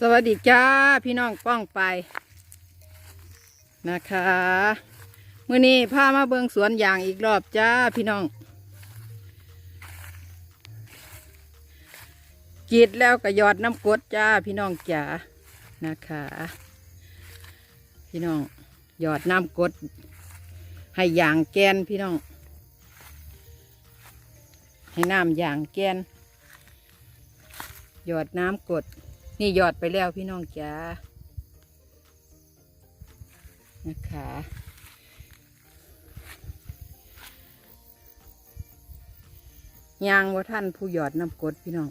สวัสดีจ้าพี่น้องป้องไปนะคะมื่อนี้พามาเบิงสวนยางอีกรอบจ้าพี่น้องกีดแล้วก็หยอดน้ำกดจ้าพี่น้องจ๋านะคะ พี่น้องหยอดน้ำกด ให้ยางแกนพี่น้อง ให้น้ำยางแกน หยอดน้ำกด นี่ยอดไปแล้วพี่น้องจ๋านะคะยางว่าท่านผู้หยอดน้ำกรดพี่น้อง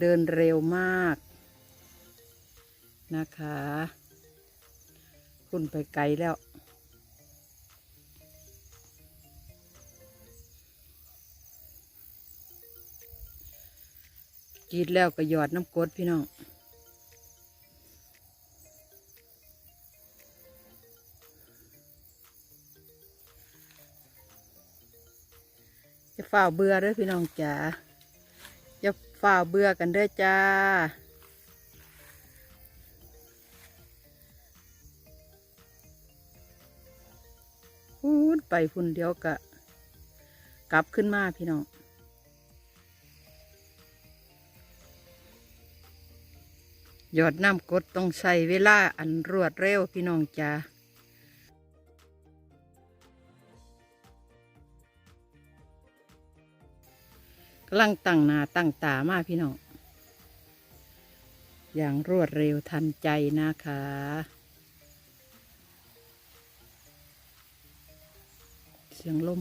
เดินเร็วมากนะคะ คุณไปไกลแล้ว กรีดแล้วก็หยอดน้ำกดพี่น้องจะฝ่าเบื่อเด้อพี่น้องจ๋าจะฝ่าเบื่อกันเด้อจ้าพูดไปพุ่นเดียวกะ กลับขึ้นมาพี่น้อง หยอดน้ำกดต้องใช้เวลาอันรวดเร็วพี่น้องจ้ากำลังตั้งหนาตั้งตามาพี่น้อง อย่างรวดเร็วทันใจนะคะ เสียงลม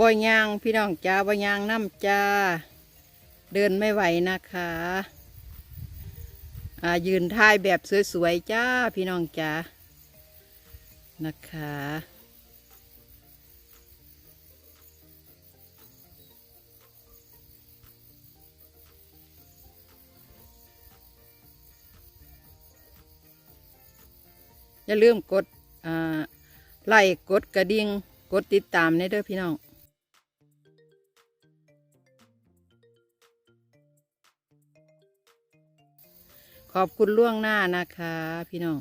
บ่ยางพี่น้องจ้าบ่ยางน้ำจ้า เดินไม่ไหวนะคะอ่ายืนท่ายแบบสวยๆจ้าพี่น้องจ้านะคะอย่าลืมกดไลค์กดกระดิ่ง กดติดตามในเด้อพี่น้อง ขอบคุณล่วงหน้านะคะ พี่น้อง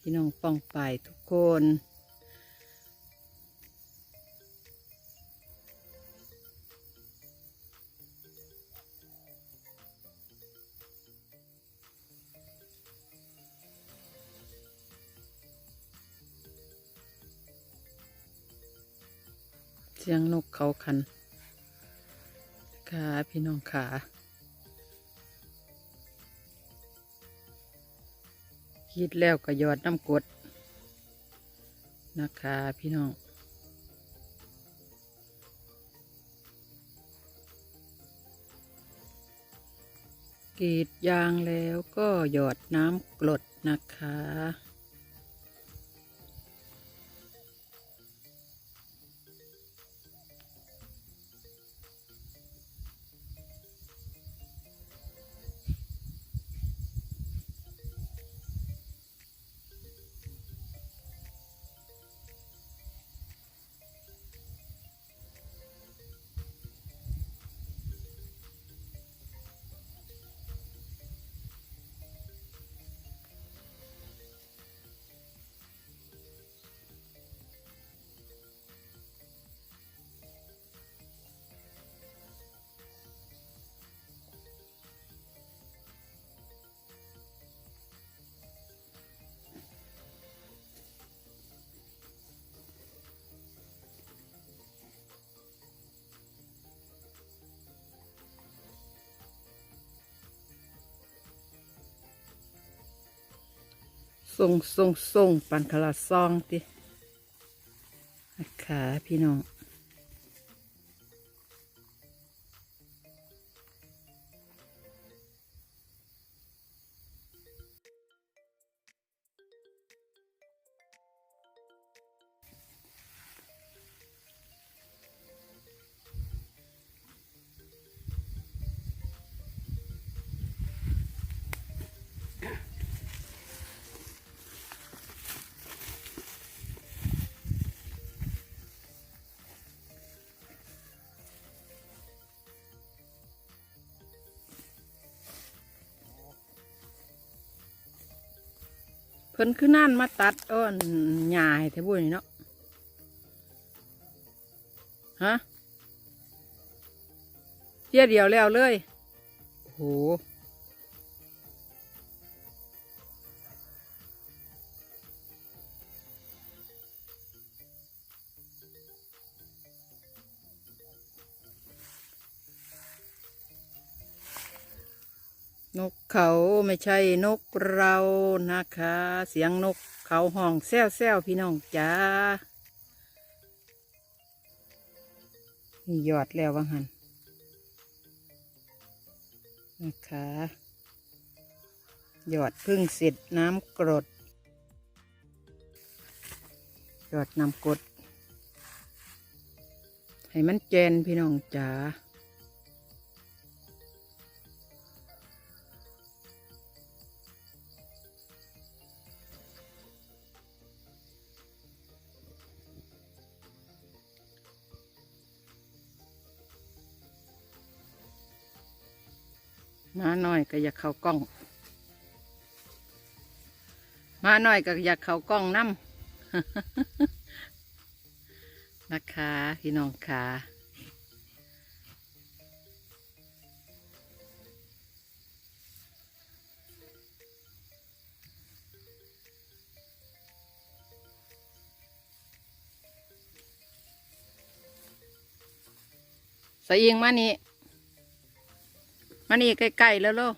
พี่น้องป้องไปทุกคนเสียงนกเขาคันขาพี่น้องขา คิดแล้วก็หยอดน้ำกรดนะคะพี่น้องกรีดยางแล้วก็หยอดน้ำกรดนะคะ ส่งส่งส่งปันขลาซองตินะคะพี่น้อง เพิ่นคือนั่นมาตัดอ้อนหญ้าให้แทบุญเนาะฮะเที่ยเดียวแล้วเลยโห นกเขาไม่ใช่นกเรานะคะ เสียงนกเขาห้องแซวแซวพี่น้องจ้านี่ยอดแล้ววังหันนะคะยอดพึ่งเสร็จน้ำกรดยอดน้ำกรดให้มันแจนพี่น้องจ๋า มาหน่อยก็อยากเข้ากล้อง มาหน่อยก็อยากเข้ากล้องน้ำนะคะพี่น้องค่ะใส่ยิงมานี่ มานี่ใกล้ๆแล้วโลก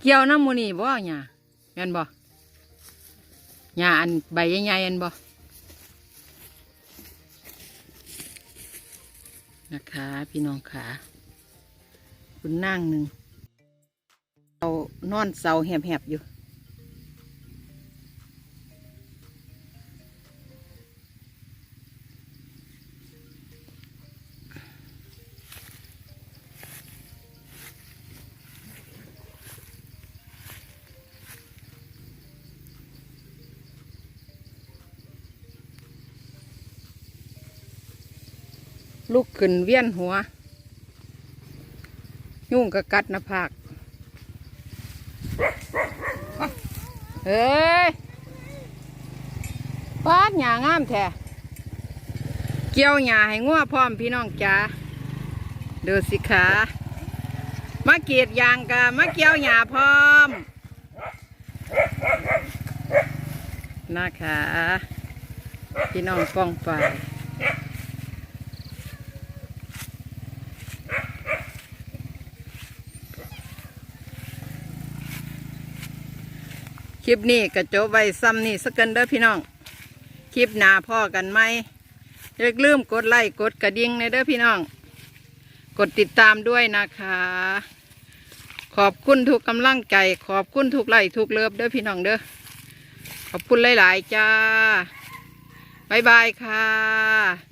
เกี่ยวน้ำมูนี่บ่หยาแม่นบ่หยาอันใบใหญ่ๆอันบ่ นะคะ พี่น้องขาคุณนั่งหนึ่งเอานอนเสาแหบๆอยู่ ลุกขึ้นเวียนหัว ยุ่งกะกัดหน้าผากเฮ้ยปาดหยางามแท้เกี่ยวหยาให้งัวพร้อมพี่น้องจ๋าดูสิขามาเกียดยางกะมาเกี่ยวหยาพร้อมนะคะพี่น้องป้องไปาย ค ลิปนี้ก็จบไว้ซ้ำนี่สักกันเด้อพี่น้อง คลิปหนาพ่อกันไหมอย่าลืมกดไลค์กดกระดิ่งในเด้อพี่น้อง กดติดตามด้วยนะคะ ขอบคุณทุกกำลังใจ ขอบคุณทุกไลค์ทุกเลิฟเด้อพี่น้องเด้อ ขอบคุณหลาย ๆ จ้าบ๊ายบายค่ะ